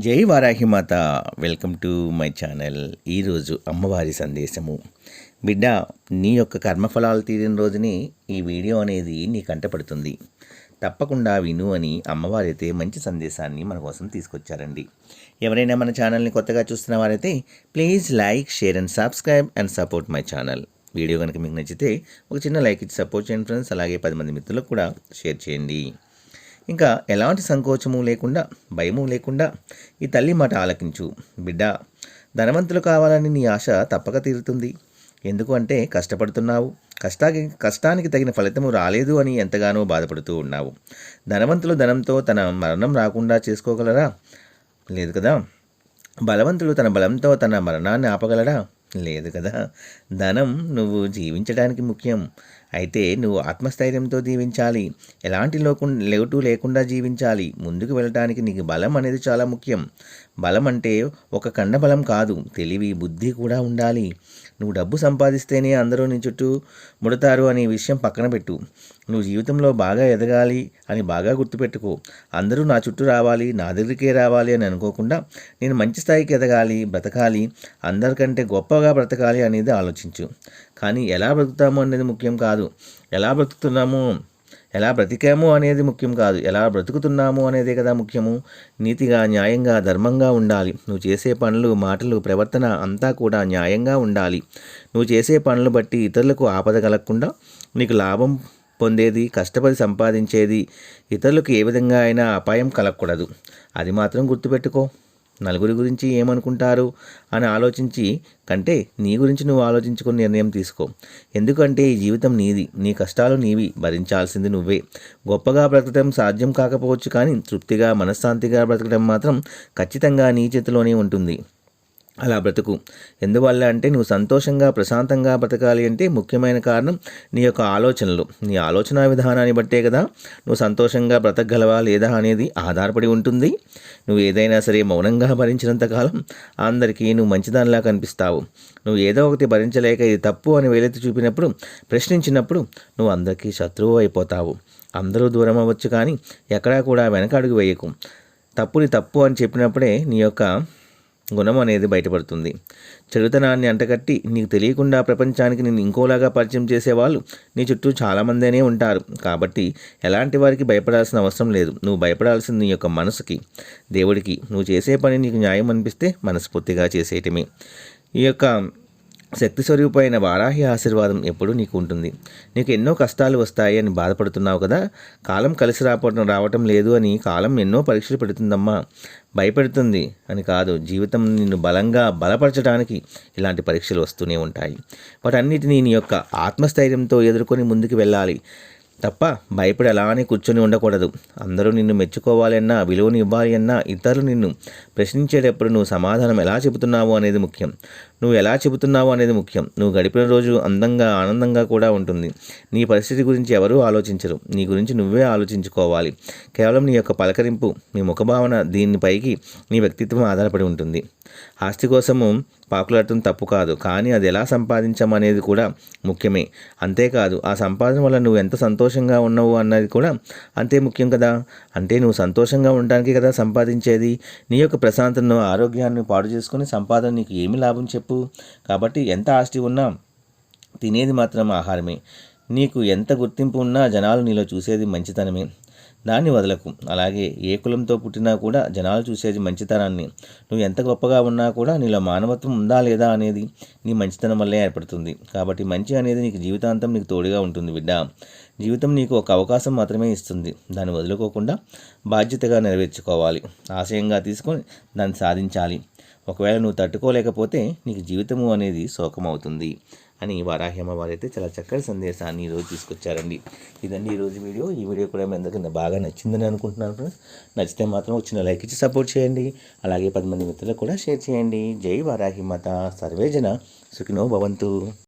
జై Varahimata welcome to my channel. ఈరోజు అమ్మవారి సందేశము. బిడ్డ నీ యొక్క కర్మఫలాలు తీరిన రోజునే ఈ వీడియో అనేది నీ కంటపడుతుంది తప్పకుండా విను అని అమ్మవారైతే మంచి సందేశాన్ని మన కోసం తీసుకొచ్చారండి. ఎవరైనా మన ఛానల్ని కొత్తగా చూస్తున్న వారైతే please like share and subscribe and support my channel. Video కనుక మీకు నచ్చితే ఒక చిన్న లైక్ ఇచ్చి సపోర్ట్ చేయండి ఫ్రెండ్స్. అలాగే పది మంది మిత్రులకు కూడా షేర్ చేయండి. ఇంకా ఎలాంటి సంకోచము లేకుండా భయము లేకుండా ఈ తల్లి మాట ఆలకించు. బిడ్డ ధనవంతులు కావాలని నీ ఆశ తప్పక తీరుతుంది. ఎందుకు అంటే కష్టపడుతున్నావు. కష్టాకి కష్టానికి తగిన ఫలితము రాలేదు అని ఎంతగానో బాధపడుతూ ఉన్నావు. ధనవంతులు ధనంతో తన మరణం రాకుండా చేసుకోగలరా? లేదు కదా. బలవంతుడు తన బలంతో తన మరణాన్ని ఆపగలరా? లేదు కదా. ధనం నువ్వు జీవించడానికి ముఖ్యం. అయితే నువ్వు ఆత్మస్థైర్యంతో జీవించాలి. ఎలాంటి లోకు లేటు లేకుండా జీవించాలి. ముందుకు వెళ్ళటానికి నీకు బలం అనేది చాలా ముఖ్యం. బలం అంటే ఒక కండ బలం కాదు. తెలివి బుద్ధి కూడా ఉండాలి. నువ్వు డబ్బు సంపాదిస్తేనే అందరూ నీ చుట్టూ ముడతారు అనే విషయం పక్కన పెట్టు. నువ్వు జీవితంలో బాగా ఎదగాలి అని బాగా గుర్తుపెట్టుకో. అందరూ నా చుట్టూ రావాలి నా దగ్గరికే రావాలి అని అనుకోకుండా నేను మంచి స్థాయికి ఎదగాలి బ్రతకాలి అందరికంటే గొప్పగా బ్రతకాలి అనేది ఆలోచించు. కానీ ఎలా బ్రతుకుతాము అనేది ముఖ్యం కాదు. ఎలా బ్రతుకుతున్నాము? ఎలా బ్రతికాము అనేది ముఖ్యం కాదు. ఎలా బ్రతుకుతున్నాము అనేదే కదా ముఖ్యము. నీతిగా న్యాయంగా ధర్మంగా ఉండాలి. నువ్వు చేసే పనులు మాటలు ప్రవర్తన అంతా కూడా న్యాయంగా ఉండాలి. నువ్వు చేసే పనులు బట్టి ఇతరులకు ఆపద కలగకుండా నీకు లాభం పొందేది కష్టపడి సంపాదించేది ఇతరులకు ఏ విధంగా అయినా అపాయం కలగకూడదు. అది మాత్రం గుర్తుపెట్టుకో. నలుగురి గురించి ఏమనుకుంటారు అని ఆలోచించి కంటే నీ గురించి నువ్వు ఆలోచించుకుని నిర్ణయం తీసుకో. ఎందుకంటే ఈ జీవితం నీది. నీ కష్టాలు నీవి. భరించాల్సింది నువ్వే. గొప్పగా బ్రతకడం సాధ్యం కాకపోవచ్చు కానీ తృప్తిగా మనశ్శాంతిగా బ్రతకడం మాత్రం ఖచ్చితంగా నీ చేతిలోనే ఉంటుంది. అలా బ్రతుకు. ఎందువల్ల అంటే నువ్వు సంతోషంగా ప్రశాంతంగా బ్రతకాలి అంటే ముఖ్యమైన కారణం నీ యొక్క ఆలోచనలు. నీ ఆలోచన విధానాన్ని బట్టే కదా నువ్వు సంతోషంగా బ్రతకగలవా లేదా అనేది ఆధారపడి ఉంటుంది. నువ్వు ఏదైనా సరే మౌనంగా భరించినంతకాలం అందరికీ నువ్వు మంచిదానిలా కనిపిస్తావు. నువ్వు ఏదో ఒకటి భరించలేక ఇది తప్పు అని వేలెత్తి చూపినప్పుడు ప్రశ్నించినప్పుడు నువ్వు అందరికీ శత్రువు అయిపోతావు. అందరూ దూరం అవ్వచ్చు కానీ ఎక్కడా కూడా వెనక అడుగు వేయకు. తప్పుని తప్పు అని చెప్పినప్పుడే నీ యొక్క గుణం అనేది బయటపడుతుంది. చెడుతనాన్ని అంటగట్టి నీకు తెలియకుండా ప్రపంచానికి నేను ఇంకోలాగా పరిచయం చేసేవాళ్ళు నీ చుట్టూ చాలామందినే ఉంటారు. కాబట్టి ఎలాంటి వారికి భయపడాల్సిన అవసరం లేదు. నువ్వు భయపడాల్సింది నీ యొక్క మనసుకి. దేవుడికి నువ్వు చేసే పని నీకు న్యాయం అనిపిస్తే మనస్ఫూర్తిగా చేసేయటమే. ఈ యొక్క శక్తి స్వరూపమైన వారాహి ఆశీర్వాదం ఎప్పుడూ నీకు ఉంటుంది నీకు ఎన్నో కష్టాలు వస్తాయి అని బాధపడుతున్నావు కదా? కాలం కలిసి రాపడం రావటం లేదు అని కాలం ఎన్నో పరీక్షలు పెడుతుందమ్మా. భయపెడుతుంది అని కాదు జీవితం నిన్ను బలంగా బలపరచడానికి ఇలాంటి పరీక్షలు వస్తూనే ఉంటాయి. వాటన్నిటినీ నీ యొక్క ఆత్మస్థైర్యంతో ఎదుర్కొని ముందుకు వెళ్ళాలి. తప్ప భయపడి అలానే కూర్చొని ఉండకూడదు. అందరూ నిన్ను మెచ్చుకోవాలన్నా విలువను ఇవ్వాలి అన్నా ఇతరులు నిన్ను ప్రశ్నించేటప్పుడు నువ్వు సమాధానం ఎలా చెబుతున్నావు అనేది ముఖ్యం. నువ్వు ఎలా చెబుతున్నావు అనేది ముఖ్యం. నువ్వు గడిపిన రోజు అందంగా ఆనందంగా కూడా ఉంటుంది. నీ పరిస్థితి గురించి ఎవరూ ఆలోచించరు. నీ గురించి నువ్వే ఆలోచించుకోవాలి. కేవలం నీ యొక్క పలకరింపు నీ ముఖభావన దీనిపైకి నీ వ్యక్తిత్వం ఆధారపడి ఉంటుంది. ఆస్తి కోసము పాకులటం తప్పు కాదు. కానీ అది ఎలా సంపాదించామనేది కూడా ముఖ్యమే. అంతేకాదు ఆ సంపాదన వల్ల నువ్వు ఎంత సంతోషంగా ఉన్నావు అన్నది కూడా అంతే ముఖ్యం కదా. అంటే నువ్వు సంతోషంగా ఉండడానికి కదా సంపాదించేది. నీ యొక్క ప్రశాంతను ఆరోగ్యాన్ని పాడు చేసుకుని సంపాదన నీకు ఏమి లాభం చెప్పు. కాబట్టి ఎంత ఆస్తి ఉన్నా తినేది మాత్రం ఆహారమే. నీకు ఎంత గుర్తింపు ఉన్నా జనాలు నీలో చూసేది మంచితనమే. దాన్ని వదలకు. అలాగే ఏ కులంతో పుట్టినా కూడా జనాలు చూసేది మంచితనాన్ని. నువ్వు ఎంత గొప్పగా ఉన్నా కూడా నీలో మానవత్వం ఉందా లేదా అనేది నీ మంచితనం వల్లే ఏర్పడుతుంది. కాబట్టి మంచి అనేది నీకు జీవితాంతం నీకు తోడుగా ఉంటుంది బిడ్డ. జీవితం నీకు ఒక అవకాశం మాత్రమే ఇస్తుంది. దాన్ని వదులుకోకుండా బాధ్యతగా నెరవేర్చుకోవాలి. ఆశయంగా తీసుకొని దాన్ని సాధించాలి. ఒకవేళ నువ్వు తట్టుకోలేకపోతే నీకు జీవితము అనేది శోకమవుతుంది. అని వారాహి అమ్మవారు అయితే చాలా చక్కటి సందేశాన్ని ఈరోజు తీసుకొచ్చారండి. ఇదండి ఈరోజు వీడియో. ఈ వీడియో కూడా మీ అందరికీ బాగా నచ్చిందని అనుకుంటున్నాను ఫ్రెండ్స్. నచ్చితే మాత్రం వచ్చిన లైక్ ఇచ్చి సపోర్ట్ చేయండి. అలాగే పది మంది మిత్రులకు కూడా షేర్ చేయండి. జై వారాహిమత సర్వేజన సుఖినో భవంతు.